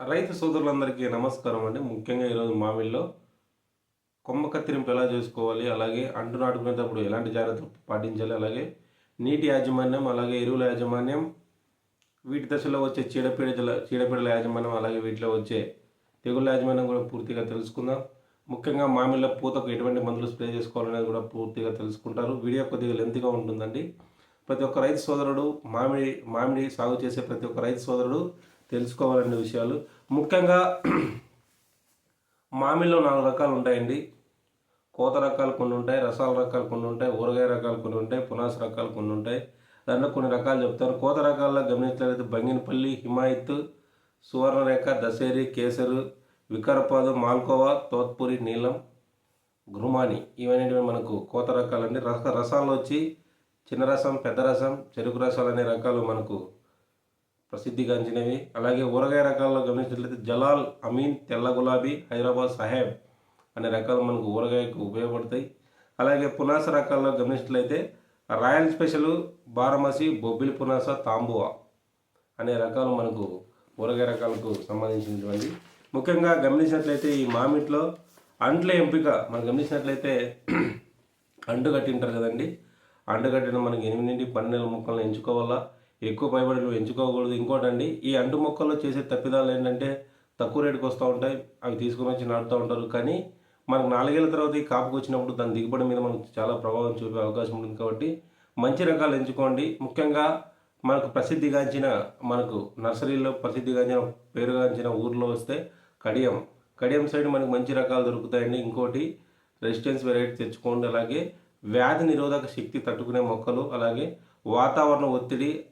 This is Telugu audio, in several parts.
రైతు సోదరులందరికీ నమస్కారం అండి. ముఖ్యంగా ఈరోజు మామిడిలో కొమ్మ కత్తిరింపు ఎలా చేసుకోవాలి అలాగే అంటు నాటుకునేటప్పుడు ఎలాంటి జాగ్రత్తలు పాటించాలి అలాగే నీటి యాజమాన్యం అలాగే ఎరువుల యాజమాన్యం వీటి దశలో వచ్చే చీడపీడల చీడపీడల యాజమాన్యం అలాగే వీటిలో వచ్చే తెగుళ్ళ యాజమాన్యం కూడా పూర్తిగా తెలుసుకుందాం. ముఖ్యంగా మామిడిలో పూతకు ఎటువంటి మందులు స్ప్రే చేసుకోవాలనేది కూడా పూర్తిగా తెలుసుకుంటారు. వీడియో కొద్దిగా లెంత్గా ఉంటుందండి. ప్రతి ఒక్క రైతు సోదరుడు మామిడి మామిడి సాగు చేసే ప్రతి ఒక్క రైతు సోదరుడు తెలుసుకోవాలనే విషయాలు. ముఖ్యంగా మామిడిలో నాలుగు రకాలు ఉంటాయండి. కోత రకాలు కొన్ని ఉంటాయి రసాల రకాలు కొన్ని ఉంటాయి ఊరగాయ రకాలు కొన్ని ఉంటాయి పునాస రకాలు కొన్ని ఉంటాయి. దాంట్లో కొన్ని రకాలు చెప్తాను కోత రకాల్లో గమనించినట్లయితే బంగినపల్లి హిమాయత్ సువర్ణరేఖ దశేరి కేసరు వికారపాదు మాల్కోవా తోత్పూరి నీలం గురుమాని ఇవన్నీ మనకు కోత రకాలండి. రస రసాలు వచ్చి చిన్న రసం పెద్ద రసం చెరుకు రసాలు అనే రకాలు మనకు ప్రసిద్ధిగాంచినవి అలాగే ఊరగాయ రకాల్లో గమనించినట్లయితే జలాల్ అమీన్ తెల్ల గులాబీ హైదరాబాద్ సాహెబ్ అనే రకాలు మనకు ఊరగాయకు ఉపయోగపడతాయి. అలాగే పునాస రకాల్లో గమనించినట్లయితే రాయల్ స్పెషల్ బారమసి బొబ్బిలి పునాస తాంబువా అనే రకాలు మనకు ఊరగాయ రకాలకు సంబంధించినటువంటి ముఖ్యంగా గమనించినట్లయితే ఈ మామిట్లో అంట్ల ఎంపిక మనం గమనించినట్లయితే అంటు కట్టింటారు కదండి. అంటు కట్టిన మనకి ఎనిమిది నుండి పన్నెండు ముక్కలను ఎంచుకోవాలా? ఎక్కువ పైబడి ఎంచుకోకూడదు. ఇంకోటండి ఈ అంటు మొక్కల్లో చేసే తప్పిదాలు ఏంటంటే తక్కువ రేటుకి వస్తూ ఉంటాయి అవి తీసుకుని వచ్చి నాటుతూ ఉంటారు. కానీ మనకు నాలుగేళ్ళ తర్వాత ఈ కాపుకు వచ్చినప్పుడు దాని దిగుబడి మీద మనకు చాలా ప్రభావం చూపే అవకాశం ఉంటుంది కాబట్టి మంచి రకాలు ఎంచుకోండి. ముఖ్యంగా మనకు ప్రసిద్ధిగాంచిన మనకు నర్సరీలో ప్రసిద్ధిగాంచిన పేరుగాంచిన ఊర్లో వస్తే కడియం. కడియం సైడ్ మనకు మంచి రకాలు దొరుకుతాయండి. ఇంకోటి రెసిస్టెన్స్ వెరైటీ తెచ్చుకోండి. అలాగే వ్యాధి నిరోధక శక్తి తట్టుకునే మొక్కలు అలాగే వాతావరణ ఒత్తిడి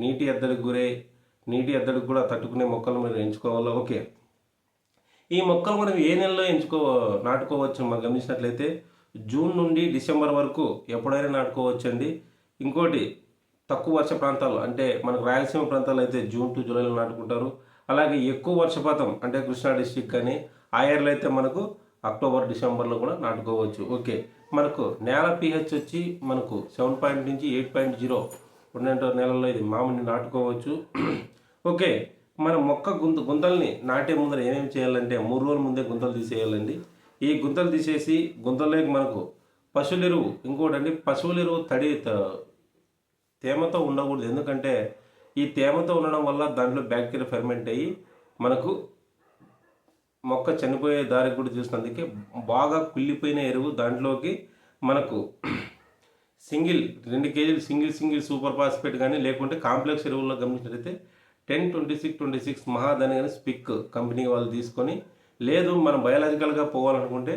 నీటి ఎద్దడికి గురే నీటి ఎద్దడికి కూడా తట్టుకునే మొక్కలు మీరు ఎంచుకోవాలో? ఓకే. ఈ మొక్కలు మనం ఏ నెలలో ఎంచుకో నాటుకోవచ్చు? మనం గమనించినట్లయితే జూన్ నుండి డిసెంబర్ వరకు ఎప్పుడైనా నాటుకోవచ్చు అండి ఇంకోటి తక్కువ వర్ష ప్రాంతాలు అంటే మనకు రాయలసీమ ప్రాంతాలు అయితే జూన్ టు జూలైలో నాటుకుంటారు. అలాగే ఎక్కువ వర్షపాతం అంటే కృష్ణా డిస్టిక్ కానీ ఆయర్లో అయితే మనకు అక్టోబర్ డిసెంబర్లో కూడా నాటుకోవచ్చు. ఓకే. మనకు నేల పిహెచ్ వచ్చి మనకు సెవెన్ పాయింట్ నుంచి ఎయిట్ పాయింట్ జీరో రెండు నెలల్లో ఇది మామిడిని నాటుకోవచ్చు. ఓకే మన మొక్క గుంత గుంతల్ని నాటే ముందర ఏమేమి చేయాలంటే మూడు రోజుల ముందే గుంతలు తీసేయాలండి. ఈ గుంతలు తీసేసి గుంతల్లోకి మనకు పశువుల ఎరువు ఇంకోటి అండి పశువుల ఎరువు తడి త- తేమతో ఉండకూడదు. ఎందుకంటే ఈ తేమతో ఉండడం వల్ల దాంట్లో బ్యాక్టీరియా ఫెర్మెంట్ అయ్యి మనకు మొక్క చనిపోయే దారికి కూడా చూసినందుకే బాగా కుళ్ళిపోయిన ఎరువు దాంట్లోకి మనకు సింగిల్ రెండు కేజీలు సింగిల్ సింగిల్ సూపర్ ఫాస్ఫేట్ కానీ లేకుంటే కాంప్లెక్స్ ఎరువుల్లో గమనించినట్లయితే ten twenty six twenty six మహాధని కానీ స్పిక్ కంపెనీ వాళ్ళు తీసుకొని లేదు మనం బయాలజికల్గా పోవాలనుకుంటే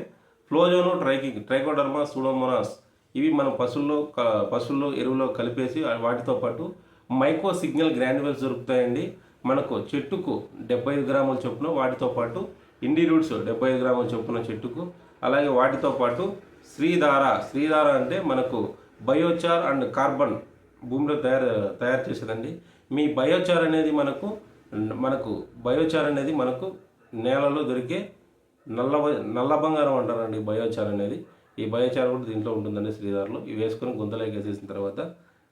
ఫ్లోజోను ట్రైకింగ్ ట్రైకోడర్మా సూడోమోనాస్ ఇవి మనం పశువుల్లో క- పశువుల్లో ఎరువులో కలిపేసి వాటితో పాటు మైక్రో సిగ్నల్ గ్రాన్యువల్స్ దొరుకుతాయండి. మనకు చెట్టుకు డెబ్బై ఐదు గ్రాముల చొప్పున వాటితో పాటు ఇండి రూట్స్ డెబ్బై ఐదు గ్రాముల చొప్పున చెట్టుకు అలాగే వాటితో పాటు శ్రీధార శ్రీధార అంటే మనకు బయోచార్ అండ్ కార్బన్ భూమిలో తయారు తయారు చేసేదండి మీ బయోచార్ అనేది మనకు మనకు బయోచార్ అనేది మనకు నేలలో దొరికే నల్ల నల్ల బంగారం అంటారండి బయోచార్ అనేది. ఈ బయోచార్ కూడా దీంట్లో ఉంటుందండి శ్రీధారలో ఇవి వేసుకొని గుంతలోకి వేసేసిన తర్వాత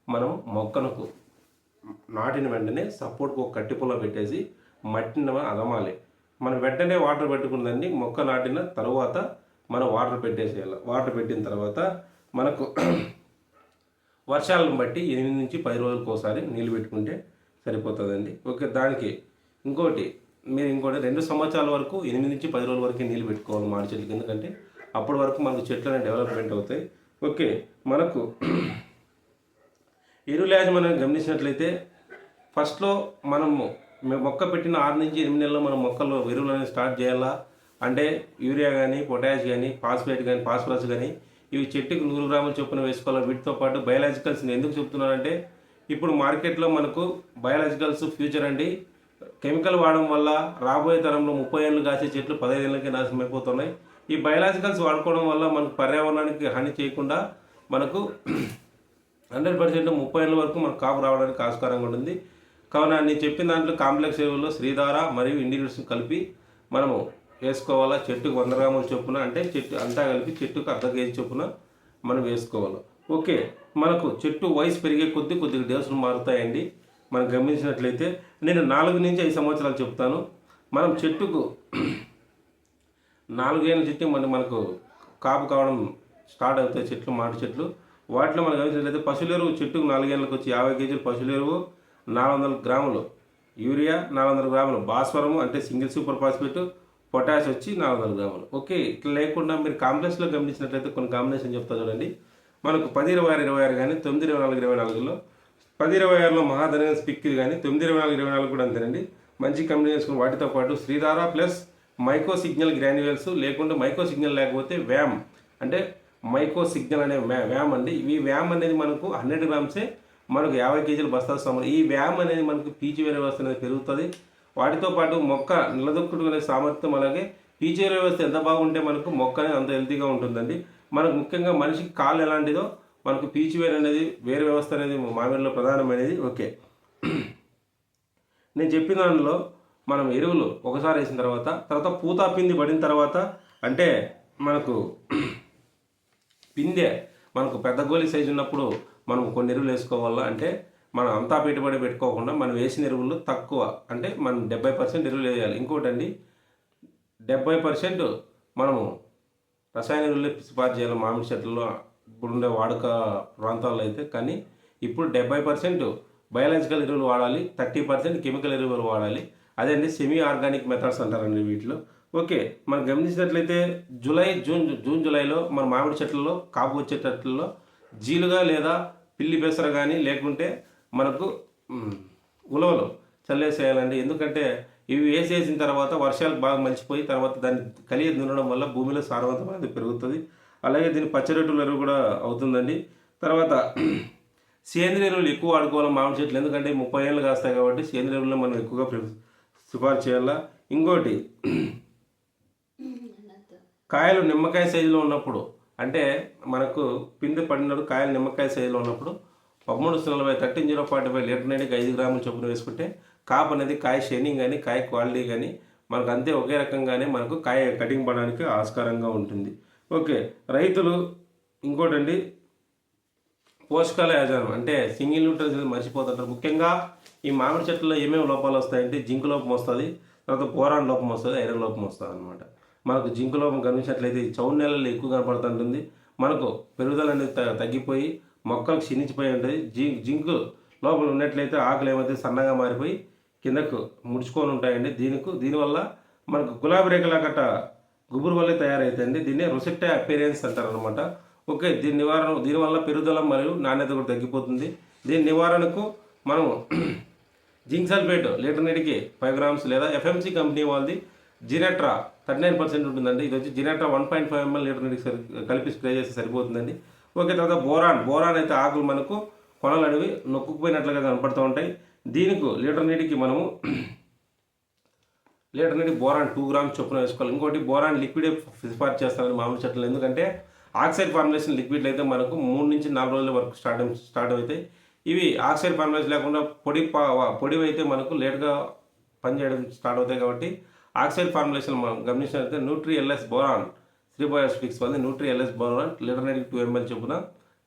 మనం మొక్కనకు నాటిన వెంటనే సపోర్ట్కు ఒక కట్టిపుల్ల పెట్టేసి మట్టిని అదమాలి. మనం వెంటనే వాటర్ పెట్టుకుందండి. మొక్క నాటిన తర్వాత మనం వాటర్ పెట్టేసేయాలి. వాటర్ పెట్టిన తర్వాత మనకు వర్షాలను బట్టి ఎనిమిది నుంచి పది రోజులకు ఒకసారి నీళ్ళు పెట్టుకుంటే సరిపోతుందండి. ఓకే దానికి ఇంకోటి మీరు ఇంకోటి రెండు సంవత్సరాల వరకు ఎనిమిది నుంచి పది రోజుల వరకు నీళ్ళు పెట్టుకోవాలి మాడి చెట్లకి. ఎందుకంటే అప్పటి వరకు మనకు చెట్లు అనేవి డెవలప్మెంట్ అవుతాయి. ఓకే మనకు ఎరువుల మనం గమనించినట్లయితే ఫస్ట్లో మనము మొక్క పెట్టిన ఆరు నుంచి ఎనిమిది నెలల్లో మనం మొక్కలు ఎరువులు అనేది స్టార్ట్ చేయాలా? అంటే యూరియా కానీ పొటాష్ కానీ ఫాస్ఫేట్ కానీ ఫాస్ఫరస్ కానీ ఇవి చెట్టుకు నూరు గ్రాముల చొప్పున వేసుకోవాలి? వీటితో పాటు బయలాజికల్స్ ఎందుకు చెప్తున్నానంటే ఇప్పుడు మార్కెట్లో మనకు బయలాజికల్స్ ఫ్యూచర్ అండి. కెమికల్ వాడడం వల్ల రాబోయే తరంలో ముప్పై ఏళ్ళు కాసే చెట్లు పదహైదు ఏళ్ళకి నాశనం అయిపోతున్నాయి. ఈ బయలాజికల్స్ వాడుకోవడం వల్ల మనకు పర్యావరణానికి హాని చేయకుండా మనకు హండ్రెడ్ పర్సెంట్ ముప్పై ఏళ్ళ వరకు మనకు కాపు రావడానికి ఆస్కారంగా ఉంటుంది కావున నేను చెప్పిన దాంట్లో కాంప్లెక్స్ ఎరువుల్లో శ్రీధార మరియు ఇండివిడ్స్ కలిపి మనము వేసుకోవాలా? చెట్టుకు వంద గ్రాముల చొప్పున అంటే చెట్టు అంతా కలిపి చెట్టుకు అర్ధ కేజీ చొప్పున మనం వేసుకోవాలి. ఓకే మనకు చెట్టు వయసు పెరిగే కొద్దీ కొద్దిగా డోసులు మారుతాయండి. మనం గమనించినట్లయితే నేను నాలుగు నుంచి ఐదు సంవత్సరాలు చెప్తాను. మనం చెట్టుకు నాలుగేళ్ళ చెట్టు మన మనకు కాపు కావడం స్టార్ట్ అవుతాయి చెట్లు మాటి చెట్లు. వాటిలో మనం గమనించినట్లయితే పశువుల ఎరువు చెట్టుకు నాలుగేళ్ళకి వచ్చి యాభై కేజీలు పశువుల ఎరువు నాలుగు వందల గ్రాములు. యూరియా నాలుగు వందల గ్రాములు. భాస్వరము అంటే సింగిల్ సూపర్ ఫాస్ఫేట్ పొటాష్ వచ్చి నాలుగు వందల గ్రాములు. ఓకే ఇట్లా లేకుండా మీరు కాంప్లెక్స్లో గమనించినట్లయితే కొన్ని కాంబినేషన్ చెప్తా చూడండి. మనకు పది ఇరవై ఆరు ఇరవై ఆరు కానీ తొమ్మిది ఇరవై నాలుగు ఇరవై నాలుగులో పది ఇరవై ఆరులో మహాధన స్పిక్కిల్ కానీ తొమ్మిది ఇరవై నాలుగు ఇరవై నాలుగు కూడా అంతేనండి. మంచి కంపెనీ వాటితో పాటు Sridhara plus myco signal granules లేకుంటే మైకో సిగ్నల్ లేకపోతే వ్యామ్. అంటే మైకో సిగ్నల్ అనే వ్యా- వ్యామ్ అండి. ఈ వ్యామ్ అనేది మనకు హండ్రెడ్ గ్రామ్సే మనకు యాభై కేజీలు బస్తా సమయం ఈ వ్యామ్ అనేది మనకు పీజీ వేరే వ్యవస్థ అనేది పెరుగుతుంది. వాటితో పాటు మొక్క నిలదొక్కునే సామర్థ్యం అలాగే పీచు వ్యవస్థ ఎంత బాగుంటే మనకు మొక్క అనేది అంత హెల్తీగా ఉంటుందండి. మనకు ముఖ్యంగా మనిషికి కాళ్ళు ఎలాంటిదో మనకు పీచు వేరు అనేది వేరు వ్యవస్థ అనేది మామిడిలో ప్రధానమైనది. ఓకే. నేను చెప్పిన దానిలో మనం ఎరువులు ఒకసారి వేసిన తర్వాత తర్వాత పూత పిండి పడిన తర్వాత అంటే మనకు పిందె మనకు పెద్ద గోలి సైజు ఉన్నప్పుడు మనం కొన్ని ఎరువులు వేసుకోవాలా అంటే మనం అంతా పెట్టుబడి పెట్టుకోకుండా మనం వేసిన ఎరువులు తక్కువ. అంటే మనం డెబ్బై పర్సెంట్ ఎరువులు వేయాలి. ఇంకోటండి డెబ్బై పర్సెంట్ మనము రసాయన ఎరువులు సిఫార్సు చేయాలి మామిడి చెట్లలో. ఇప్పుడుండే వాడుక ప్రాంతాల్లో అయితే కానీ ఇప్పుడు డెబ్బై పర్సెంట్ బయాలజికల్ ఎరువులు వాడాలి థర్టీ పర్సెంట్ కెమికల్ ఎరువులు వాడాలి. అదే అండి సెమీ ఆర్గానిక్ మెథడ్స్ అంటారండి వీటిలో. ఓకే మనం గమనించినట్లయితే జూలై జూన్ జూన్ జూలైలో మన మామిడి చెట్లలో కాపు వచ్చేటట్లలో జీలుగా లేదా పిల్లి పెసర కానీ లేకుంటే మనకు ఉలవలు చల్లేసేయాలండి. ఎందుకంటే ఇవి వేసేసిన తర్వాత వర్షాలు బాగా మలిచిపోయి తర్వాత దాన్ని కలిగి దున్నడం వల్ల భూమిలో సారవంతం అనేది పెరుగుతుంది. అలాగే దీని పచ్చరొట్టుల ఎరువు కూడా అవుతుందండి. తర్వాత సేంద్రియ ఎరువులు ఎక్కువ వాడుకోవాలి మామిడి చెట్లు. ఎందుకంటే ముప్పై ఏళ్ళు కాస్తాయి కాబట్టి సేంద్రియ ఎరువులను మనం ఎక్కువగా సిఫార్సు చేయాలా. ఇంకోటి కాయలు నిమ్మకాయ సైజులో ఉన్నప్పుడు అంటే మనకు పిండి పడినప్పుడు కాయలు నిమ్మకాయ సైజులో ఉన్నప్పుడు పదమూడు నలభై thirteen zero forty five litre నీటికి ఐదు గ్రాముల చొప్పున వేసుకుంటే కాప్ అనేది కాయ షైనింగ్ కానీ కాయ క్వాలిటీ కానీ మనకు అంతే ఒకే రకంగానే మనకు కాయ కటింగ్ పడడానికి ఆస్కారంగా ఉంటుంది. ఓకే రైతులు ఇంకోటండి. పోషకాల యాజనం అంటే సింగిల్ న్యూట్రన్స్ అనేది మర్చిపోతుంటారు. ముఖ్యంగా ఈ మామిడి చెట్లలో ఏమేమి లోపాలు వస్తాయంటే జింక్ లోపం వస్తుంది తర్వాత బోరాన్ లోపం వస్తుంది ఐరన్ లోపం వస్తుంది అనమాట మనకు జింక్ లోపం గమనించినట్లయితే చౌడు నెలల్లో ఎక్కువ కనపడుతుంటుంది. మనకు పెరుగుదల అనేది తగ్గిపోయి మొక్కలు క్షీణించిపోయి ఉంటుంది జింక్ జింక్ లోపల ఉన్నట్లయితే ఆకులు ఏమైతే సన్నగా మారిపోయి కిందకు ముడుచుకొని ఉంటాయండి. దీనికి దీనివల్ల మనకు గులాబీ రేఖల గట్ట గుబురు వల్లే తయారైతుంది దీన్ని రొసెక్టా అపీరియన్స్ అంటారు అనమాట ఓకే దీని నివారణ దీనివల్ల పెరుగుదల మరియు నాణ్యత కూడా తగ్గిపోతుంది. దీని నివారణకు మనం జింక్ సల్ఫేట్ లీటర్ నీటికి ఫైవ్ గ్రామ్స్ లేదా ఎఫ్ఎంసి కంపెనీ వాళ్ళది జినెట్రా థర్టీ నైన్ పర్సెంట్ ఉంటుందండి. ఇది వచ్చి జినెట్రా one point five ML litre నీటికి సరి కలిపి స్ప్రే చేస్తే సరిపోతుందండి. ఓకే తర్వాత బోరాన్. బోరాన్ అయితే ఆకులు మనకు కొనలు అనేవి నొక్కుపోయినట్లుగా కనపడుతూ ఉంటాయి. దీనికి లీటర్ నీటికి మనము లీటర్ నీటి బోరాన్ టూ గ్రామ్స్ చొప్పున వేసుకోవాలి. ఇంకోటి బోరాన్ లిక్విడే సిఫార్సు చేస్తానని మామూలు చెట్లు ఎందుకంటే ఆక్సైడ్ ఫార్ములేషన్ లిక్విడ్లు అయితే మనకు మూడు నుంచి నాలుగు రోజుల వరకు స్టార్ట్ స్టార్ట్ అవుతాయి. ఇవి ఆక్సైడ్ ఫార్ములేషన్ లేకుండా పొడి పా- అయితే మనకు లేట్గా పనిచేయడం స్టార్ట్ అవుతాయి కాబట్టి ఆక్సైడ్ ఫార్ములేషన్ మనం గమనించినట్లయితే న్యూట్రీ ఎల్ఎస్ బోరాన్ త్రీ బయోస్టిక్స్ వల్ల న్యూట్రీ ఎల్ఎస్ బోరాన్ లీటర్ నీటికి టూ ఎంఎల్ చొప్పున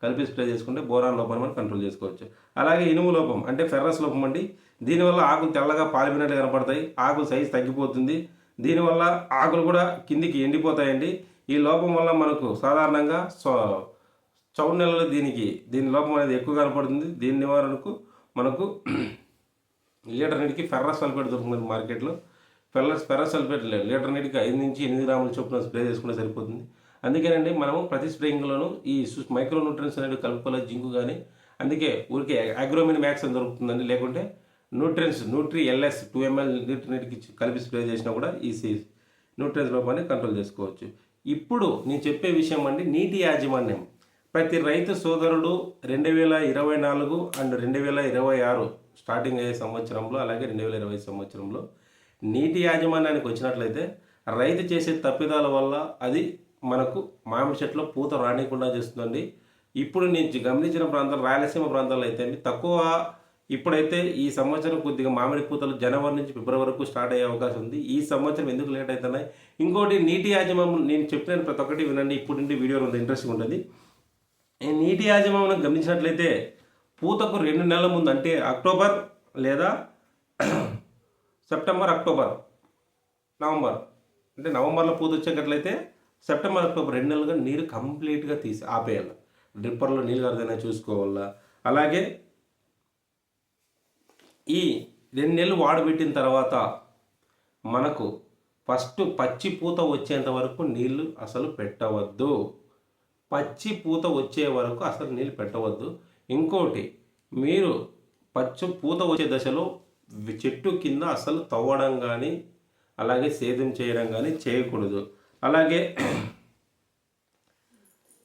కలిపి స్ప్రే చేసుకుంటే బోరాన్ లోపం మనం కంట్రోల్ చేసుకోవచ్చు. అలాగే ఇనుము లోపం అంటే ఫెర్రస్ లోపం అండి. దీనివల్ల ఆకులు తెల్లగా పాలిపోయినట్టు కనపడతాయి. ఆకు సైజ్ తగ్గిపోతుంది. దీనివల్ల ఆకులు కూడా కిందికి ఎండిపోతాయండి. ఈ లోపం వల్ల మనకు సాధారణంగా సో చౌడు నెలలో దీనికి దీని లోపం అనేది ఎక్కువ కనపడుతుంది. దీని నివారణకు మనకు లీటర్ నీటికి ఫెర్రస్ సల్ఫేట్ దొరుకుతుంది మార్కెట్లో. ఫెర్రస్ ఫెర్రస్ లేదు లీటర్ నీటికి ఐదు నుంచి ఎనిమిది గ్రాముల చొప్పున స్ప్రే చేసుకుంటే సరిపోతుంది. అందుకేనండి మనము ప్రతి స్ప్రేయింగ్లోనూ ఈ మైక్రో న్యూట్రియన్స్ అనేవి కలుపుకోలే జింకు కానీ అందుకే ఊరికే అగ్రోమిన్ మ్యాక్స్ అని దొరుకుతుందండి. లేకుంటే nutrients nutri LS two ML litre నీటికి కలిపి స్ప్రే చేసినా కూడా ఈ న్యూట్రియన్స్ లోపాన్ని కంట్రోల్ చేసుకోవచ్చు. ఇప్పుడు నేను చెప్పే విషయం అండి నీటి యాజమాన్యం. ప్రతి రైతు సోదరుడు రెండు వేల ఇరవై నాలుగు అండ్ రెండు వేల ఇరవై ఆరు స్టార్టింగ్ అయ్యే సంవత్సరంలో అలాగే రెండు వేల ఇరవై సంవత్సరంలో నీటి యాజమాన్యానికి వచ్చినట్లయితే రైతు చేసే తప్పిదాల వల్ల అది మనకు మామిడి చెట్లో పూత రానికుండా చేస్తుందండి. ఇప్పుడు నేను గమనించిన ప్రాంతాలు రాయలసీమ ప్రాంతాల్లో అయితే తక్కువ ఇప్పుడైతే ఈ సంవత్సరం కొద్దిగా మామిడి పూతలు జనవరి నుంచి ఫిబ్రవరి వరకు స్టార్ట్ అయ్యే అవకాశం ఉంది. ఈ సంవత్సరం ఎందుకు లేట్ అవుతున్నాయి ఇంకోటి నీటి యాజమాన్యం నేను చెప్పిన ప్రతి ఒక్కటి వినండి ఇప్పుడు నుండి వీడియో ఉంది ఇంట్రెస్టింగ్ ఉంటుంది. ఈ నీటి యాజమాన్యం గమనించినట్లయితే పూతకు రెండు నెలల ముందు అంటే అక్టోబర్ లేదా సెప్టెంబర్ అక్టోబర్ నవంబర్. అంటే నవంబర్లో పూత వచ్చేటట్లయితే సెప్టెంబర్ అక్టోబర్ రెండు నెలలుగా నీరు కంప్లీట్గా తీసి ఆపేయాలి. డ్రిప్పర్లో నీళ్ళు కడతానే చూసుకోవాలా? అలాగే ఈ రెండు నెలలు వాడబెట్టిన తర్వాత మనకు ఫస్ట్ పచ్చి పూత వచ్చేంత వరకు నీళ్ళు అసలు పెట్టవద్దు. పచ్చి పూత వచ్చే వరకు అసలు నీళ్ళు పెట్టవద్దు. ఇంకోటి మీరు పచ్చి పూత వచ్చే దశలో చెట్టు కింద అసలు తవ్వడం కానీ అలాగే సేద్యం చేయడం కానీ చేయకూడదు. అలాగే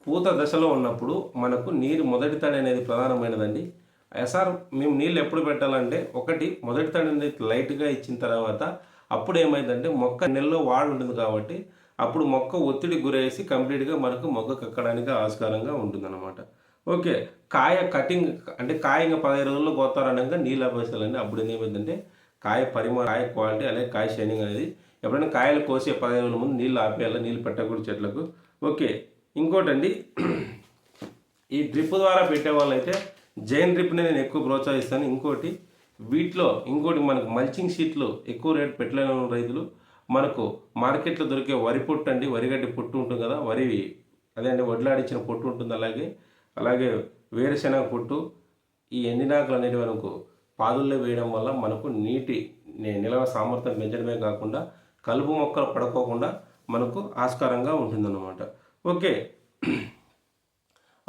పూత దశలో ఉన్నప్పుడు మనకు నీరు మొదటి తడి అనేది ప్రధానమైనదండి. ఎస్ఆర్ మేము నీళ్ళు ఎప్పుడు పెట్టాలంటే ఒకటి మొదటి తడి అనేది లైట్గా ఇచ్చిన తర్వాత అప్పుడు ఏమైందంటే మొక్క నెలలో వాడు ఉంటుంది కాబట్టి అప్పుడు మొక్క ఒత్తిడి గురేసి కంప్లీట్గా మనకు మొగ్గ కక్కడానికి ఆస్కారంగా ఉంటుందన్నమాట. ఓకే. కాయ కటింగ్ అంటే కాయ ఇంకా పదహైదు రోజుల్లో కోతారనగా నీళ్ళు అభ్యాసాలండి అప్పుడు ఏమైందంటే కాయ పరిమాణ కాయ క్వాలిటీ అలాగే కాయ షైనింగ్ అనేది ఎప్పుడైనా కాయలు కోసే పదహైదు రోజుల ముందు నీళ్ళు ఆపేయాలి నీళ్ళు పెట్టకూడదు చెట్లకు. ఓకే. ఇంకోటండి. ఈ డ్రిప్ ద్వారా పెట్టే వాళ్ళైతే జైన్ డ్రిప్ని నేను ఎక్కువ ప్రోత్సహిస్తాను. ఇంకోటి వీటిలో ఇంకోటి మనకు మల్చింగ్ షీట్లు ఎక్కువ రేట్ పెట్టలేని రైతులు మనకు మార్కెట్లో దొరికే వరి పొట్టు అండి వరిగడ్డి పొట్టు ఉంటుంది కదా వరి అదే అండి వడ్లాడిచ్చిన పొట్టు ఉంటుంది అలాగే అలాగే వేరుశెనగ పొట్టు ఈ ఎండినాకులు అనేవి మనకు పాదుల్లో వేయడం వల్ల మనకు నీటి నిల్వ సామర్థ్యం పెంచడమే కాకుండా కలుపు మొక్కలు పడుకోకుండా మనకు ఆస్కారంగా ఉంటుందన్నమాట. ఓకే.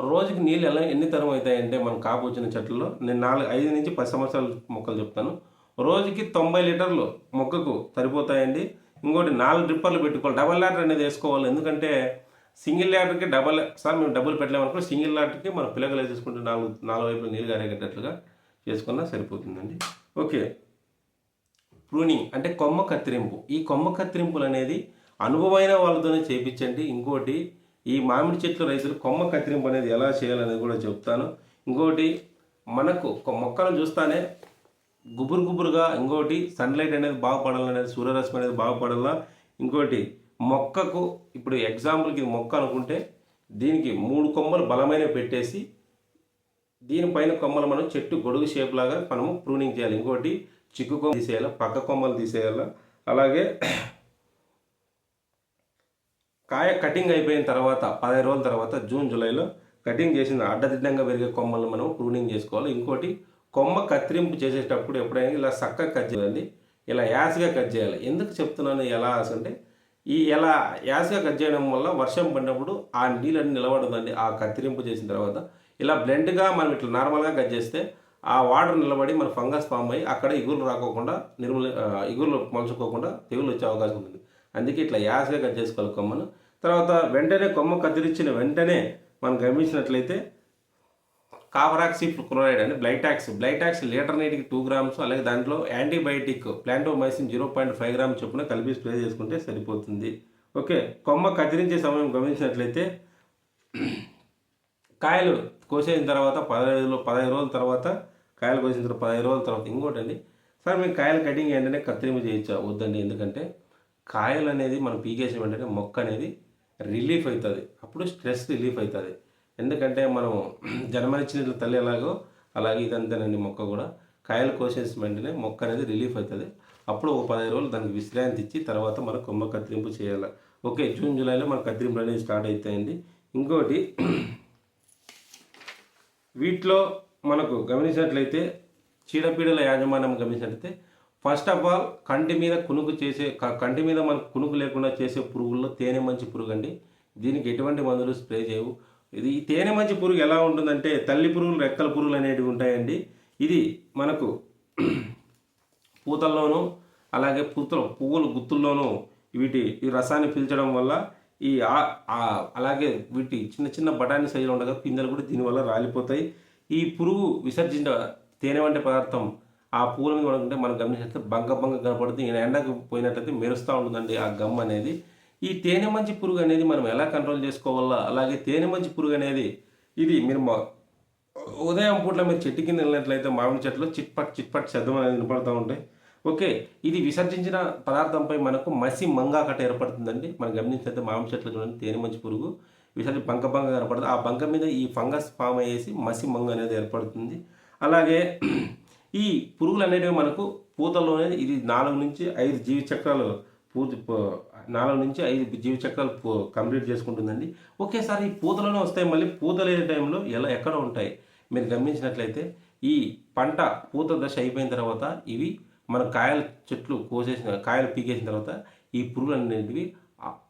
రోజుకి నీళ్ళు ఎలా ఎన్ని తరం అవుతాయంటే మనం కాపు వచ్చిన చెట్లలో నేను నాలుగు ఐదు నుంచి పది సంవత్సరాల మొక్కలు చెప్తాను. రోజుకి తొంభై లీటర్లు మొక్కకు సరిపోతాయండి. ఇంకోటి నాలుగు డ్రిప్పర్లు పెట్టుకోవాలి. డబల్ లాటర్ అనేది వేసుకోవాలి. ఎందుకంటే సింగిల్ ల్యాటర్కి డబల్ సార్ మేము డబ్బులు పెట్టలేమనుకో సింగిల్ ల్యాటర్కి మనం పిల్లలు వేసేసుకుంటే నాలుగు నాలుగు వైపులు నీళ్ళు గారేటట్లుగా చేసుకున్నా సరిపోతుందండి. ఓకే. ప్రూనింగ్ అంటే కొమ్మ కత్తిరింపు. ఈ కొమ్మ కత్తిరింపులు అనేది అనుభవమైన వాళ్ళతోనే చేపించండి. ఇంకోటి ఈ మామిడి చెట్లు రైతులు కొమ్మ కత్తిరింపు అనేది ఎలా చేయాలనేది కూడా చెప్తాను. ఇంకోటి మనకు ఒక చూస్తానే గుబురు గుబురుగా ఇంకోటి సన్లైట్ అనేది బాగుపడాలనేది సూర్యరశ్మి అనేది బాగుపడాలా ఇంకోటి మొక్కకు ఇప్పుడు ఎగ్జాంపుల్కి ఇది మొక్క అనుకుంటే దీనికి మూడు కొమ్మలు బలమైన పెట్టేసి దీనిపైన కొమ్మలు మనం చెట్టు గొడుగు షేప్ లాగా మనము ప్రూనింగ్ చేయాలి. ఇంకోటి చిక్కు కొమ్మ తీసేయాలి పక్క కొమ్మలు తీసేయాలి అలాగే కాయ కటింగ్ అయిపోయిన తర్వాత పదహైదు రోజుల తర్వాత జూన్ జూలైలో కటింగ్ చేసిన అడ్డదిడ్డంగా పెరిగే కొమ్మలను మనం ప్రూనింగ్ చేసుకోవాలి. ఇంకోటి కొమ్మ కత్తిరింపు చేసేటప్పుడు ఎప్పుడైనా ఇలా చక్కగా కట్ చేయాలి ఇలా యాస్గా కట్ చేయాలి. ఎందుకు చెప్తున్నాను? ఎలా అంటే ఈ ఎలా యాసగా కట్ చేయడం వల్ల వర్షం పడినప్పుడు ఆ నీళ్ళని నిలబడదండి ఆ కత్తిరింపు చేసిన తర్వాత. ఇలా బ్లెండ్గా మనం ఇట్లా నార్మల్గా కట్ చేస్తే ఆ వాటర్ నిలబడి మన ఫంగస్ ఫామ్ అయ్యి అక్కడ ఇగురు రాకోకుండా నిర్మూల ఆ, మలుచుకోకుండా తెగులు వచ్చే అవకాశం ఉంటుంది అందుకే ఇట్లా యాసగా కట్ చేసుకోవాలి కొమ్మను. తర్వాత వెంటనే కొమ్మ కత్తిరించిన వెంటనే మనం గమనించినట్లయితే కాపరాక్సి క్లోరైడ్ అని బ్లైటాక్స్ బ్లైటాక్స్ లీటర్ నీటికి టూ గ్రామ్స్ అలాగే దాంట్లో antibiotic plantomycin zero point five gram చొప్పున కలిపి స్ప్రే చేసుకుంటే సరిపోతుంది. ఓకే కొమ్మ కత్తిరించే సమయం గమనించినట్లయితే కాయలు కోసేసిన తర్వాత పదహైదు పదహైదు రోజుల తర్వాత కాయలు కోసిన తర్వాత పదహైదు రోజుల తర్వాత ఇంకోటండి సార్ మేము కాయలు కటింగ్ వెంటనే కత్తిరింపు చేయొచ్చా వద్దండి ఎందుకంటే కాయలు అనేది మనం పీకేసిన వెంటనే మొక్క అనేది రిలీఫ్ అవుతుంది అప్పుడు స్ట్రెస్ రిలీఫ్ అవుతుంది ఎందుకంటే మనం జన్మనిచ్చిన తల్లి ఎలాగో అలాగే ఇదంతేనండి మొక్క కూడా కాయలు కోసేసిన వెంటనే మొక్క అనేది రిలీఫ్ అవుతుంది. అప్పుడు ఒక పదిహేను రోజులు దానికి విశ్రాంతి ఇచ్చి తర్వాత మనం కొమ్మ కత్తిరింపు చేయాలి. ఓకే జూన్ జూలైలో మన కత్తిరింపులు అనేది స్టార్ట్ అవుతాయండి ఇంకోటి వీటిలో మనకు గమనించినట్లయితే చీడపీడల యాజమాన్యం గమనించినట్లయితే ఫస్ట్ ఆఫ్ ఆల్ కంటి మీద కునుకు చేసే కంటి మీద మనకు కునుకు లేకుండా చేసే పురుగుల్లో తేనె మంచి పురుగు అండి దీనికి ఎటువంటి మందులు స్ప్రే చేయవు. ఇది ఈ తేనె మంచి పురుగు ఎలా ఉంటుందంటే తల్లి పురుగులు రెక్కల పురుగులు అనేటివి ఉంటాయండి. ఇది మనకు పూతల్లోనూ అలాగే పూతలు పువ్వుల గుత్తుల్లోనూ వీటి ఈ రసాన్ని పీల్చడం వల్ల ఈ ఆ- అలాగే వీటి చిన్న చిన్న బఠానీ సైజులో ఉండగా పిందెలు కూడా దీనివల్ల రాలిపోతాయి. ఈ పురుగు విసర్జించిన తేనె వంటి పదార్థం ఆ పువ్వుల మీద ఉంటే మనం గమనించినట్లయితే బంక బంగ కనపడుతుంది. ఈయన ఎండకు పోయినట్లయితే మెరుస్తూ ఉంటుందండి ఆ గమ్ అనేది. ఈ తేనె మంచి పురుగు అనేది మనం ఎలా కంట్రోల్ చేసుకోవాలా? అలాగే తేనె మంచి పురుగు అనేది ఇది మీరు మా- ఉదయం పూట్ల మీరు చెట్టు కింద వెళ్ళినట్లయితే మామిడి చెట్లు చిట్పట్ చిట్పట్ శబ్దం అనేది వినపడుతూ ఉంటాయి. ఓకే ఇది విసర్జించిన పదార్థంపై మనకు మసి మంగాకట ఏర్పడుతుందండి. మనం గమనించినట్లయితే మామిడి చెట్లు చూడండి తేనె మంచి పురుగు. విసర్జి బంక బంక ఏర్పడుతుంది. ఆ బంక మీద ఈ ఫంగస్ ఫామ్ అయ్యేసి మసి మంగ అనేది ఏర్పడుతుంది. అలాగే ఈ పురుగులు అనేటివి మనకు పూతల్లోనే ఇది నాలుగు నుంచి ఐదు జీవి చక్రాలు పూజ నాలుగు నుంచి ఐదు జీవచక్రాలు పూ- కంప్లీట్ చేసుకుంటుందండి. ఒకేసారి ఈ పూతలోనే వస్తాయి. మళ్ళీ పూతలేని టైంలో ఎలా ఎక్కడ ఉంటాయి. మీరు గమనించినట్లయితే ఈ పంట పూత దశ అయిపోయిన తర్వాత ఇవి మన కాయల చెట్లు కోసేసిన కాయలు పీకేసిన తర్వాత ఈ పురుగులు అనేటివి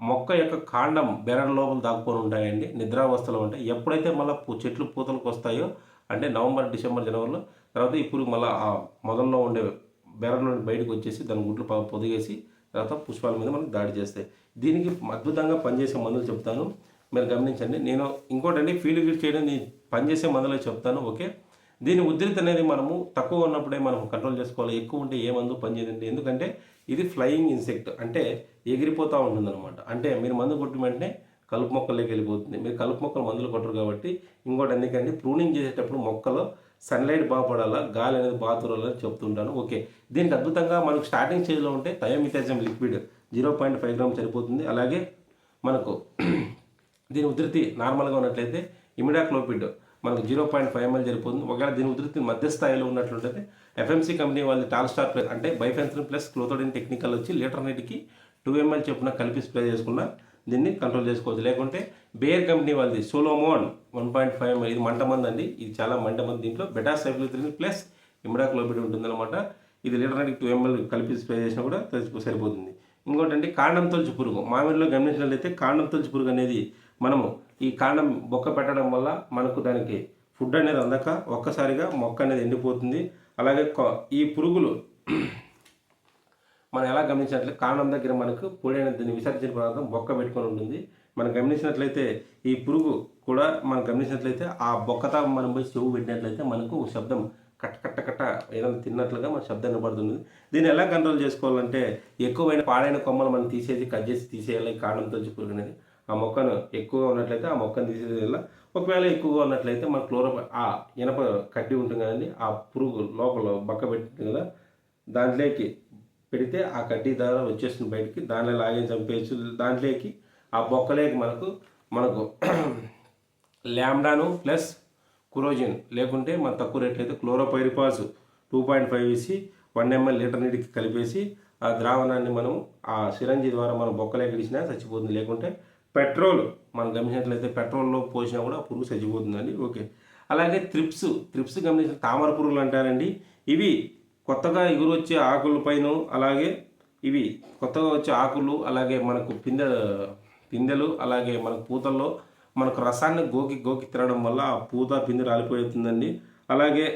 మొక్క యొక్క కాండం బెరడు లోపల దాక్కుని ఉంటాయండి. నిద్రావస్థలో ఉంటాయి. ఎప్పుడైతే మళ్ళీ పూ- చెట్లు పూతలకు వస్తాయో అంటే నవంబర్ డిసెంబర్ జనవరిలో తర్వాత ఈ పురుగు మళ్ళీ ఆ మొదల్లో ఉండే బెరడలో బయటకు వచ్చేసి దాని గుడ్లు పొదిగేసి తర్వాత పుష్పాల మీద మనకు దాడి చేస్తాయి దీనికి అద్భుతంగా పనిచేసే మందులు చెప్తాను. మీరు గమనించండి. నేను ఇంకోటండి ఫీల్డ్ విజిట్ చేయడం నేను పనిచేసే మందులే చెప్తాను. ఓకే? దీని ఉధృతి అనేది మనము తక్కువ ఉన్నప్పుడే మనం కంట్రోల్ చేసుకోవాలి. ఎక్కువ ఉంటే ఏ మందు పనిచేయదండి. ఎందుకంటే ఇది ఫ్లయింగ్ ఇన్సెక్ట్ అంటే ఎగిరిపోతూ ఉంటుందన్నమాట. అంటే మీరు మందు కొట్టిన వెంటనే కలుపు మొక్కల్లోకి వెళ్ళిపోతుంది. మీరు కలుపు మొక్కలు మందులు కొట్టరు కాబట్టి ఇంకోటి ఎందుకంటే ప్రూనింగ్ చేసేటప్పుడు మొక్కలో సన్లైట్ బాగపడాలా గాలి అనేది బాగా తూరాలని చెప్తుంటాను. ఓకే. దీనికి అద్భుతంగా మనకు స్టార్టింగ్ స్టేజ్లో ఉంటే thiamethoxam liquid zero point five gram సరిపోతుంది. అలాగే మనకు దీని ఉధృతి నార్మల్గా ఉన్నట్లయితే ఇమిడాక్లోపిడ్ మనకు జీరో పాయింట్ ఫైవ్ ఎంఎల్ జరిపోతుంది ఒకవేళ దీని ఉధృతి మధ్య స్థాయిలో ఉన్నట్లుంటే ఎఫ్ఎంసీ కంపెనీ వాళ్ళు టాల్ స్టార్ ప్లస్ అంటే బైఫెన్సిన్ ప్లస్ క్లోథోడిన్ టెక్నికల్ వచ్చి లీటర్ నీటికి టూ ఎంఎల్ చొప్పున కలిపి స్ప్రే చేసుకున్న దీన్ని కంట్రోల్ చేసుకోవచ్చు. లేకుంటే బేర్ కంపెనీ వాళ్ళది Solomon one point five ML ఇది మంట మంది అండి. ఇది చాలా మంట మంది దీంట్లో. బెటా సైఫ్లిత్రిన్ ప్లస్ ఇమిడాక్లోపిడ్ ఉంటుందన్నమాట. ఇది లీటర్ టూ ఎంఎల్ కలిపి స్ప్రే చేసినా కూడా సరిపోతుంది. ఇంకోటి అంటే కాండం తొలచి పురుగు. మామిడిలో గమనించినట్లయితే కాండం తొలచి పురుగు అనేది మనము ఈ కాండం బొక్క పెట్టడం వల్ల మనకు దానికి ఫుడ్ అనేది అందక ఒక్కసారిగా మొక్క అనేది ఎండిపోతుంది. అలాగే ఈ పురుగులు మనం ఎలా గమనించినట్లయితే కాండం దగ్గర మనకు పొడైన దీన్ని విసర్జన పదార్థం బొక్క పెట్టుకొని ఉంటుంది. మనం గమనించినట్లయితే ఈ పురుగు కూడా మనం గమనించినట్లయితే ఆ బొక్కతా మనం పోయి చెవు పెట్టినట్లయితే మనకు శబ్దం కట్ట కట్ట కట్ట ఏదైనా తిన్నట్లుగా మన శబ్దం వినబడుతుంది దీన్ని ఎలా కంట్రోల్ చేసుకోవాలంటే ఎక్కువైన పాడైన కొమ్మలు మనం తీసేసి కట్ చేసి తీసేయాలి ఈ కాండం పురుగు అనేది. ఆ మొక్కను ఎక్కువగా ఉన్నట్లయితే ఆ మొక్కను తీసేది వల్ల ఒకవేళ ఎక్కువగా ఉన్నట్లయితే మన క్లోరో ఆ ఇనప కడ్డీ ఉంటుంది కదండి ఆ పురుగు లోపల బక్క పెట్టింది కదా దాంట్లోకి పెడితే ఆ కడ్డీ ద్వారా వచ్చేస్తుంది బయటికి. దాంట్లో లాగే చంపేయచ్చు దాంట్లోకి ఆ బొక్కలేకి మనకు మనకు ల్యాండాను ప్లస్ క్రోజిన్. లేకుంటే మన తక్కువ రేట్లు అయితే క్లోరోపైరిపాస్ టూ పాయింట్ ఫైవ్ వేసి వన్ ఎంఎల్ లీటర్ నీటికి కలిపేసి ఆ ద్రావణాన్ని మనం ఆ సిరంజి ద్వారా మనం బొక్కలేక ఇచ్చినా చచ్చిపోతుంది. లేకుంటే పెట్రోల్ మనం గమనించినట్లయితే పెట్రోల్లో పోసినా కూడా పురుగు చచ్చిపోతుందండి. ఓకే. అలాగే త్రిప్స్ త్రిప్స్ గమనించిన తామర పురుగులు అంటారండి. ఇవి కొత్తగా ఎగురు వచ్చే ఆకులపైన అలాగే ఇవి కొత్తగా వచ్చే ఆకులు అలాగే మనకు పిందె పిందెలు అలాగే మనకు పూతల్లో మనకు రసాన్ని గోకి గోకి తినడం వల్ల ఆ పూత పిందె రాలిపోతుందండి. అలాగే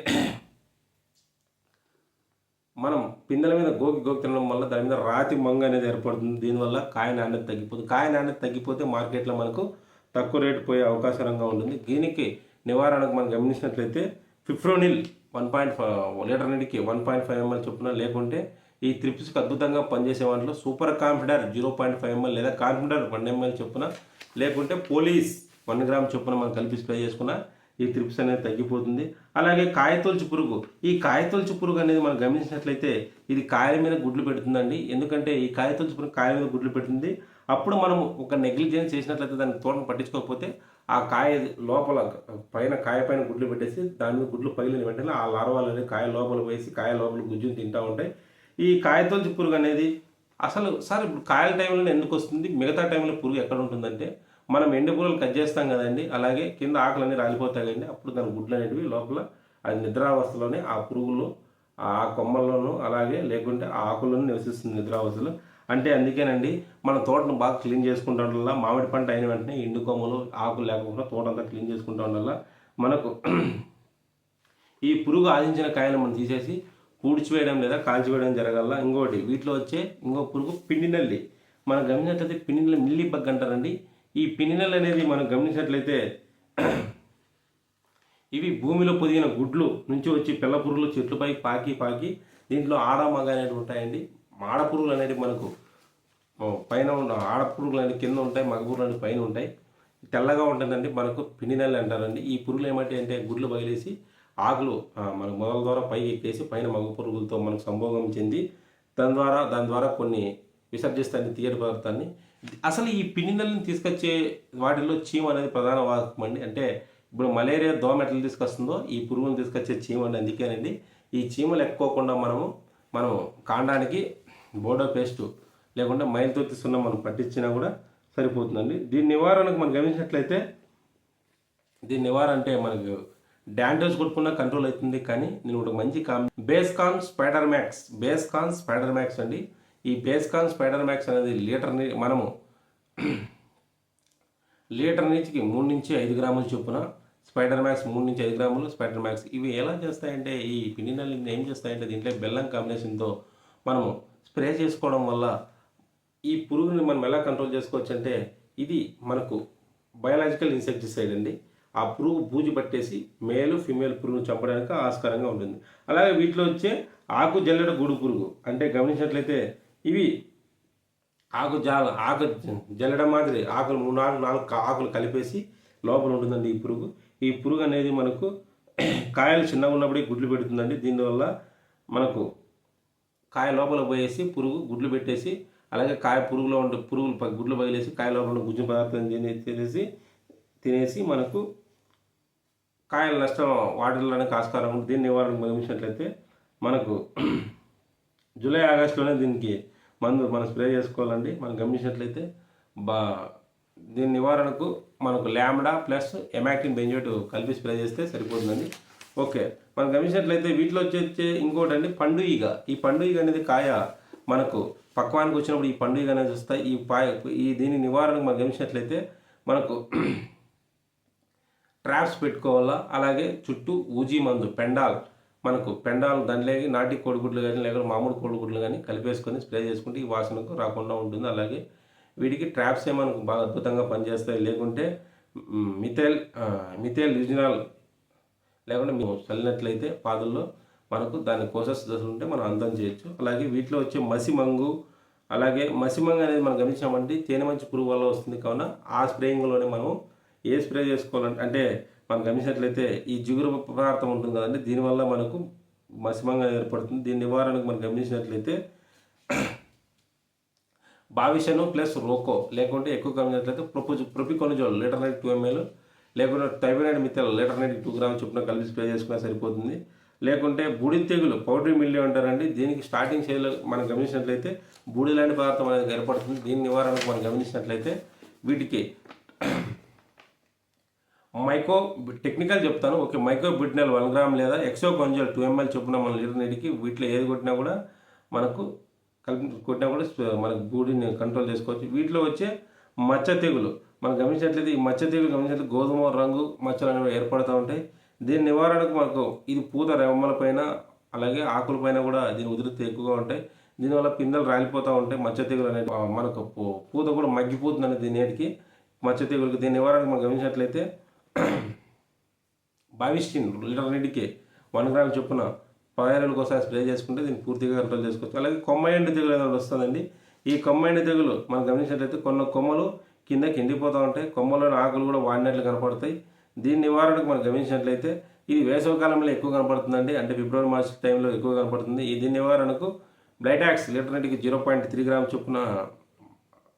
మనం పిందెల మీద గోకి గోకి తినడం వల్ల దాని మీద రాతి మంగ అనేది ఏర్పడుతుంది. దీనివల్ల కాయ నాణ్యత తగ్గిపోతుంది. కాయ నాణ్యత తగ్గిపోతే మార్కెట్లో మనకు తక్కువ రేటు పోయే అవకాశంగా ఉంటుంది. దీనికి నివారణకు మనం గమనించినట్లయితే fipronil one point five litre నీటికి వన్ పాయింట్ ఫైవ్ ఎంఎల్ చొప్పున లేకుంటే ఈ త్రిప్స్కి అద్భుతంగా పనిచేసే వాటిలో super confidor zero point five ml లేదా కాన్ఫిడర్ వన్ ఎంఎల్ చొప్పున లేకుంటే పోలీస్ వన్ గ్రామ్ చొప్పున మనం కలిపి స్ప్రే చేసుకున్న ఈ త్రిప్స్ అనేది తగ్గిపోతుంది. అలాగే కాయతొలుచు పురుగు. ఈ కాయతొలుచు పురుగు అనేది మనం గమనించినట్లయితే ఇది కాయల మీద గుడ్లు పెడుతుందండి. ఎందుకంటే ఈ కాయతొలుచు పురుగు కాయల మీద గుడ్లు పెడుతుంది. అప్పుడు మనం ఒక నెగ్లిజెన్స్ చేసినట్లయితే దాని తోటను పట్టించుకోకపోతే ఆ కాయ లోపల పైన కాయ పైన గుడ్లు పెట్టేసి దాని మీద గుడ్లు పగిలిన వెంటనే ఆ లార్వాలు అనేది కాయ లోపల వేసి కాయ లోపల గుజ్జుని తింటూ ఉంటాయి. ఈ కాయతొలుచు పురుగు అనేది అసలు సార్ ఇప్పుడు కాయల టైంలో ఎందుకు వస్తుంది? మిగతా టైంలో పురుగు ఎక్కడ ఉంటుందంటే మనం ఎండు పురుగులు కట్ చేస్తాం కదండి అలాగే కింద ఆకులన్నీ రాలిపోతాయి కదండి అప్పుడు దాని గుడ్లు అనేటివి లోపల అది నిద్రావస్థలోనే ఆ పురుగులు ఆ కొమ్మల్లోనూ అలాగే లేకుంటే ఆ ఆకుల్లోనూ నివసిస్తుంది నిద్రావస్థలో. అంటే అందుకేనండి మన తోటను బాగా క్లీన్ చేసుకుంటాం వల్ల మామిడి పంట అయిన వెంటనే ఎండు కొమ్మలు ఆకులు లేకుండా తోట అంతా క్లీన్ చేసుకుంటాం వల్ల మనకు ఈ పురుగు ఆశించిన కాయలు మనం తీసేసి పూడ్చివేయడం లేదా కాల్చివేయడం జరగాల ఇంకోటి వీటిలో వచ్చే ఇంకో పురుగు పిండినల్లి. మనం గమనించినట్లయితే పిండి మిల్లి బగ్ అంటారండి. ఈ పిండినల్లి అనేది మనం గమనించినట్లయితే ఇవి భూమిలో పొదిగిన గుడ్లు నుంచి వచ్చి పిల్ల పురుగులు చెట్లపై పాకి పాకి దీంట్లో ఆడ మగ అనేవి ఉంటాయండి. ఆడపురుగులు అనేది అనేవి మనకు పైన ఉన్న ఆడపురుగులు అనేవి కింద ఉంటాయి మగ పురుగులు అనేవి పైన ఉంటాయి. తెల్లగా ఉంటుందండి మనకు పిండి నెలలు అంటారండి. ఈ పురుగులు ఏమంటే అంటే గుడ్లు పగిలేసి ఆకులు మన మొదల ద్వారా పైకి ఎక్కేసి పైన మగ పురుగులతో మనకు సంభోగం చెంది దాని ద్వారా దాని ద్వారా కొన్ని విసర్జిస్తాన్ని తీయటి పదార్థాన్ని. అసలు ఈ పిండి నెలని తీసుకొచ్చే వాటిల్లో చీమ అనేది ప్రధాన వాహకం అండి. అంటే ఇప్పుడు మలేరియా దోమ ఎట్లా తీసుకొస్తుందో ఈ పురుగును తీసుకొచ్చే చీమ అండి. అందుకేనండి ఈ చీమలు ఎక్కువకుండా మనము మనం కాండానికి బోడో పేస్టు లేకుంటే మైల్తో తీసుకున్న మనం పట్టించినా కూడా సరిపోతుందండి. దీని నివారణకు మనం గమనించినట్లయితే దీని నివారణ అంటే మనకు డాండ్రస్ కొట్టుకున్న కంట్రోల్ అవుతుంది కానీ నేను ఒక మంచి కామ్ బేస్కాన్ స్పైడర్ మ్యాక్స్ బేస్కాన్ స్పైడర్ మ్యాక్స్ అండి. ఈ బేస్కాన్ స్పైడర్ మ్యాక్స్ అనేది లీటర్ని మనము లీటర్ నీటికి మూడు నుంచి ఐదు గ్రాములు చొప్పున స్పైడర్ మ్యాక్స్ మూడు నుంచి ఐదు గ్రాములు స్పైడర్ మ్యాక్స్ ఇవి ఎలా చేస్తాయంటే ఈ పిండి నల్లిని ఏం చేస్తాయంటే దీంట్లో బెల్లం కాంబినేషన్తో మనము స్ప్రే చేసుకోవడం వల్ల ఈ పురుగుని మనం ఎలా కంట్రోల్ చేసుకోవచ్చు అంటే ఇది మనకు బయాలజికల్ ఇన్సెక్టిసైడ్ అండి. ఆ పురుగు బూజు పట్టేసి మేలు ఫిమేల్ పురుగును చంపడానికి ఆస్కారంగా ఉంటుంది. అలాగే వీటిలో వచ్చే ఆకు జల్లెడ గూడు పురుగు అంటే గమనించినట్లయితే ఇవి ఆకు జాల ఆకు జల్లడం మాదిరి ఆకులు మూడు నాలుగు నాలుగు ఆకులు కలిపేసి లోపల ఉంటుందండి ఈ పురుగు. ఈ పురుగు అనేది మనకు కాయలు చిన్నగా ఉన్నప్పుడే గుడ్లు పెడుతుందండి. దీనివల్ల మనకు కాయ లోపల పోయేసి పురుగు గుడ్లు పెట్టేసి అలాగే కాయ పురుగులో ఉండే పురుగులు గుడ్లు పగిలేసి కాయ లోపల ఉన్న గుజ్జు పదార్థం తినే తినేసి తినేసి మనకు కాయల నష్టం వాటిల్లోనే ఆస్కారం ఉంటుంది. దీన్ని నివారణకు గమనించినట్లయితే మనకు జూలై ఆగస్టులోనే దీనికి మందు మనం స్ప్రే చేసుకోవాలండి. మనం గమనించినట్లయితే బా దీని నివారణకు మనకు ల్యామ్డా ప్లస్ ఎమాక్టిన్ బెంజోట్ కలిపి స్ప్రే చేస్తే సరిపోతుందండి. ఓకే. మనం గమనించినట్లయితే వీటిలో వచ్చే ఇంకోటి అండి పండు ఈగ. ఈ పండు ఈగ అనేది కాయ మనకు పక్వానికి వచ్చినప్పుడు ఈ పండు ఈగ అనేది వస్తాయి. ఈ పాయ ఈ దీని నివారణకు మనం గమనించినట్లయితే మనకు ట్రాప్స్ పెట్టుకోవాలా? అలాగే చుట్టూ ఊజీ మందు పెండాల్. మనకు పెండాల్ దానిలోకి నాటి కోడిగుడ్లు కానీ లేకపోతే మామూలు కోడిగుడ్లు కానీ కలిపేసుకొని స్ప్రే చేసుకుంటే ఈ వాసనకు రాకుండా ఉంటుంది. అలాగే వీటికి ట్రాప్స్ ఏ మనకు బాగా అద్భుతంగా పనిచేస్తాయి. లేకుంటే మిథేల్ మిథైల్ రిజినల్ లేకుంటే మేము చల్లినట్లయితే పాదుల్లో మనకు దాని కోసస్ దశలు ఉంటే మనం అందం చేయొచ్చు. అలాగే వీటిలో వచ్చే మసిమంగు అలాగే మసిమంగు అనేది మనం గమనించామంటే తేనె మంచి పురుగు వల్ల వస్తుంది కావున ఆ స్ప్రేయింగ్లోనే మనం ఏ స్ప్రే చేసుకోవాలంటే అంటే మనం గమనించినట్లయితే ఈ జిగురు పదార్థం ఉంటుంది కదండి దీనివల్ల మనకు మసిమంగా ఏర్పడుతుంది. దీని నివారణకు మనం గమనించినట్లయితే బావిషను ప్లస్ రోకో లేకుంటే ఎక్కువ గమనించినట్లయితే ప్రొపు ప్రొపికొనజోల్ లీటర్ నైట్ టూ ఎంఎల్ లేకుంటే టైబినైడ్ మిథల్ లీటర్ నైట్ టూ గ్రామ్ చొప్పున కలిసి స్ప్రే చేసుకున్నా సరిపోతుంది. లేకుంటే బూడిద తెగులు పౌడరీ మిల్లి అంటారండి. దీనికి స్టార్టింగ్ స్టేజ్లో మనం గమనించినట్లయితే బూడి లాంటి పదార్థం అనేది ఏర్పడుతుంది. దీని నివారణకు మనం గమనించినట్లయితే వీటికి మైకో టెక్నికల్ చెప్తాను. ఓకే మైకో బిడ్నల్ వన్ గ్రామ్ లేదా ఎక్సో కొంజల్ టూ ఎంఎల్ చొప్పున మన లీటర్ నీటికి వీటిలో ఏది కొట్టినా కూడా మనకు కలిపి కొట్టినా కూడా మనకు బూడిని కంట్రోల్ చేసుకోవచ్చు. వీటిలో వచ్చే మచ్చ తెగులు మనం గమనించినట్లయితే ఈ మచ్చ తెగులు గమనించినట్లయితే గోధుమ రంగు మచ్చలు అనేవి ఏర్పడుతూ ఉంటాయి. దీని నివారణకు మనకు ఇది పూత రెమ్మలపైన అలాగే ఆకులపైన కూడా దీని ఉధృతి ఎక్కువగా ఉంటాయి. దీనివల్ల పిందెలు రాలిపోతూ ఉంటాయి. మచ్చ తెగులు అనేది మనకు పూ- పూత కూడా మగ్గిపోతుందండి దీని నేటికి మచ్చ తెగులుకి దీని నివారణకు మనం గమనించినట్లయితే బావిస్టిన్ లీటర్ నీటికి వన్ గ్రామ్ చొప్పున పదహారు ఒకసారి స్ప్రే చేసుకుంటే దీన్ని పూర్తిగా కంట్రోల్ చేసుకోవచ్చు. అలాగే కొమ్మాయండి తెగులు అనేది వస్తుందండి. ఈ కొమ్మాయండి తెగులు మనం గమనించినట్లయితే కొన్ని కొమ్మలు కిందకి ఎండిపోతూ ఉంటాయి కొమ్మలోని ఆకులు కూడా వాడినట్లు కనపడతాయి. దీని నివారణకు మనం గమనించినట్లయితే ఇది వేసవికాలంలో ఎక్కువ కనపడుతుందండి. అంటే ఫిబ్రవరి మార్చి టైంలో ఎక్కువ కనపడుతుంది. దీని నివారణకు బ్లైటాక్స్ లీటర్నీటికి జీరో పాయింట్ త్రీ గ్రామ్ చొప్పున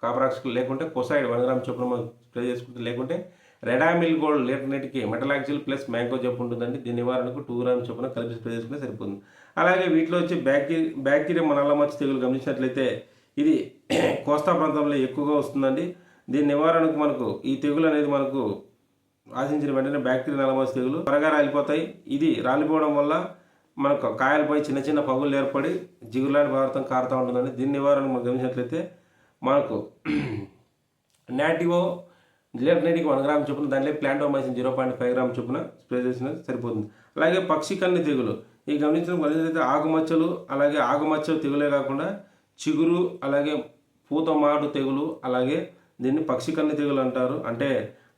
కాపరాక్స్ లేకుంటే కొసైడ్ వన్ గ్రామ్ చొప్పున మనం స్ప్రే చేసుకుంటే లేకుంటే రెడామిల్ గోల్డ్ లీటర్నీటికి మెటలాక్సిల్ ప్లస్ మ్యాంగో చెప్పు ఉంటుందండి. దీని నివారణకు టూ గ్రామ్ చొప్పున కలిపి స్ప్రే చేసుకుంటే సరిపోతుంది. అలాగే వీటిలో వచ్చి బ్యాక్టీరియా బ్యాక్టీరియా మనలమచ్చ తెగులు గమనించినట్లయితే ఇది కోస్తా ప్రాంతంలో ఎక్కువగా వస్తుందండి. దీని నివారణకు మనకు ఈ తెగులు అనేది మనకు ఆశించిన వెంటనే బ్యాక్టీరియా నలమోస్ తెగులు త్వరగా రాలిపోతాయి. ఇది రాలిపోవడం వల్ల మనకు కాయలపై చిన్న చిన్న పగులు ఏర్పడి జిగురులాంటి పదార్థం కారుతూ ఉంటుందండి. దీని నివారణ మనం గమనించినట్లయితే మనకు నాటివో లీటర్ నీటికి వన్ గ్రామ్ చొప్పున ప్లాంటో plantomycin zero point five gram చొప్పున స్ప్రే చేసిన సరిపోతుంది. అలాగే పక్షి కన్ను తెగులు ఈ గమనించిన గమనించినట్లయితే ఆకుమచ్చలు అలాగే ఆకుమచ్చ తెగులే కాకుండా చిగురు అలాగే పూత మాటు తెగులు అలాగే దీన్ని పక్షి కన్ను తీగలు అంటారు. అంటే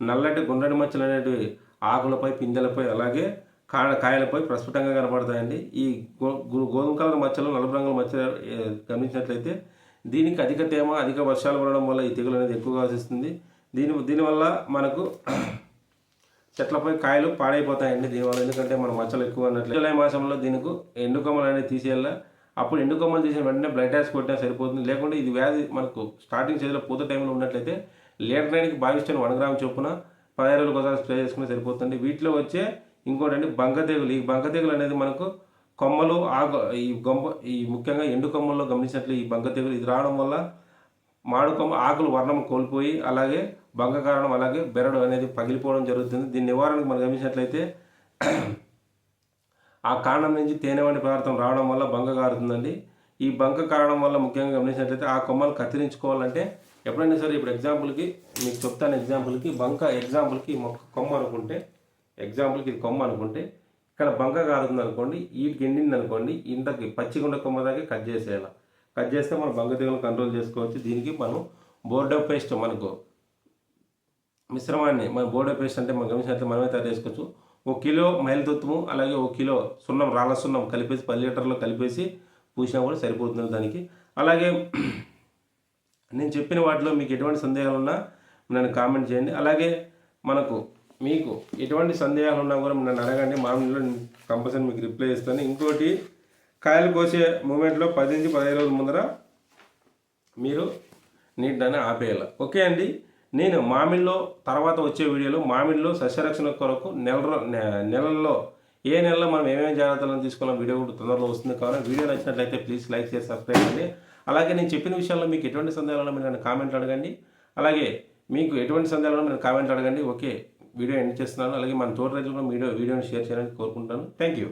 నల్లటి గుండ్రటి మచ్చలు అనేటివి ఆకులపై పిందెలపై అలాగే కా కాయలపై ప్రస్ఫుటంగా కనబడతాయండి. ఈ గో గోధుమ కలర్ మచ్చలు నలుపు రంగుల మచ్చలు గమనించినట్లయితే దీనికి అధిక తేమ అధిక వర్షాలు పడడం వల్ల ఈ తెగులు అనేది ఎక్కువగా వస్తుంది దీని దీనివల్ల మనకు చెట్లపై కాయలు పాడైపోతాయండి దీనివల్ల. ఎందుకంటే మన మచ్చలు ఎక్కువ అన్నట్లు జూలై మాసంలో దీనికి ఎండుకొమ్మలు అనేది తీసేయాల. అప్పుడు ఎండుకొమ్మలు తీసిన వెంటనే బ్లడ్ ట్యాక్స్ కొట్టినా సరిపోతుంది. లేకుంటే ఇది వ్యాధి మనకు స్టార్టింగ్ స్టేజ్లో పూత టైంలో ఉన్నట్లయితే లీటర్ నైన్కి భావిస్తాను వన్ గ్రామ్ చొప్పున పదహారు రోజులకు ఒకసారి స్ప్రే చేసుకుని సరిపోతుంది. వీటిలో వచ్చే ఇంకోటండి బంక తెగులు ఈ బంక తెగులు అనేది మనకు కొమ్మలు ఆకు ఈ గొంప ఈ ముఖ్యంగా ఎండు కొమ్మల్లో గమనించినట్లు ఈ బంక తెగులు ఇది రావడం వల్ల మాడు కొమ్మ ఆకులు వర్ణం కోల్పోయి అలాగే బంక కారణం అలాగే బెరడు అనేది పగిలిపోవడం జరుగుతుంది. దీని నివారణకు మనం గమనించినట్లయితే ఆ కాండం నుంచి తేనె వంటి పదార్థం రావడం వల్ల బంక కారుతుందండి. ఈ బంక కారడం వల్ల ముఖ్యంగా గమనించినట్లయితే ఆ కొమ్మలు కత్తిరించుకోవాలంటే ఎప్పుడైనా సరే ఇప్పుడు ఎగ్జాంపుల్కి మీకు చెప్తాను ఎగ్జాంపుల్కి బంక ఎగ్జాంపుల్కి మొక్క కొమ్మ అనుకుంటే ఎగ్జాంపుల్కి ఇది కొమ్మ అనుకుంటే ఇక్కడ బంక కారుతుంది అనుకోండి వీటికి ఎండింది అనుకోండి ఇంతకి పచ్చిగుండ కొమ్మ దాకా కట్ చేసేయాలి. కట్ చేస్తే మనం బంక తెగులు కంట్రోల్ చేసుకోవచ్చు. దీనికి మనం బోర్డో పేస్ట్ మనకు మిశ్రమాన్ని మన బోర్డో పేస్ట్ అంటే మనం గమనించినట్లయితే మనమే తయారు చేసుకోవచ్చు. ఒక కిలో మైలుతత్వము అలాగే ఒక కిలో సున్నం రాళ్ళ సున్నం కలిపేసి పది లీటర్లో కలిపేసి పూసినా కూడా సరిపోతుంది దానికి. అలాగే నేను చెప్పిన వాటిలో మీకు ఎటువంటి సందేహాలు ఉన్నా నన్ను కామెంట్ చేయండి. అలాగే మనకు మీకు ఎటువంటి సందేహాలు ఉన్నా కూడా నన్ను అడగండి. మామిడిలో కంపల్సరీ మీకు రిప్లై చేస్తాను ఇంకోటి కాయలు కోసే మూమెంట్లో పది నుంచి పదిహేను రోజుల ముందర మీరు నీటిని ఆపేయాలి. ఓకే అండి? నేను మామిడిలో తర్వాత వచ్చే వీడియోలో మామిడిలో సస్యరక్షణ కొరకు నెల నెలల్లో ఏ నెలలో మనం ఏమేమి జాగ్రత్తలను తీసుకోవాలో వీడియో కూడా తొందరలో వస్తుంది కావున వీడియో నచ్చినట్లయితే ప్లీజ్ లైక్ చేసి సబ్స్క్రైబ్ చేయండి అలాగే నేను చెప్పిన విషయాల్లో మీకు ఎటువంటి సందేహాలు మీరు నన్ను కామెంట్లు అడగండి. అలాగే మీకు ఎటువంటి సందేహాలు మీరు కామెంట్లు అడగండి. ఓకే వీడియో ఎండ్ చేస్తున్నాను. అలాగే మన తోట రైతులు కూడా వీడియో వీడియోని షేర్ చేయాలని కోరుకుంటాను థ్యాంక్ యూ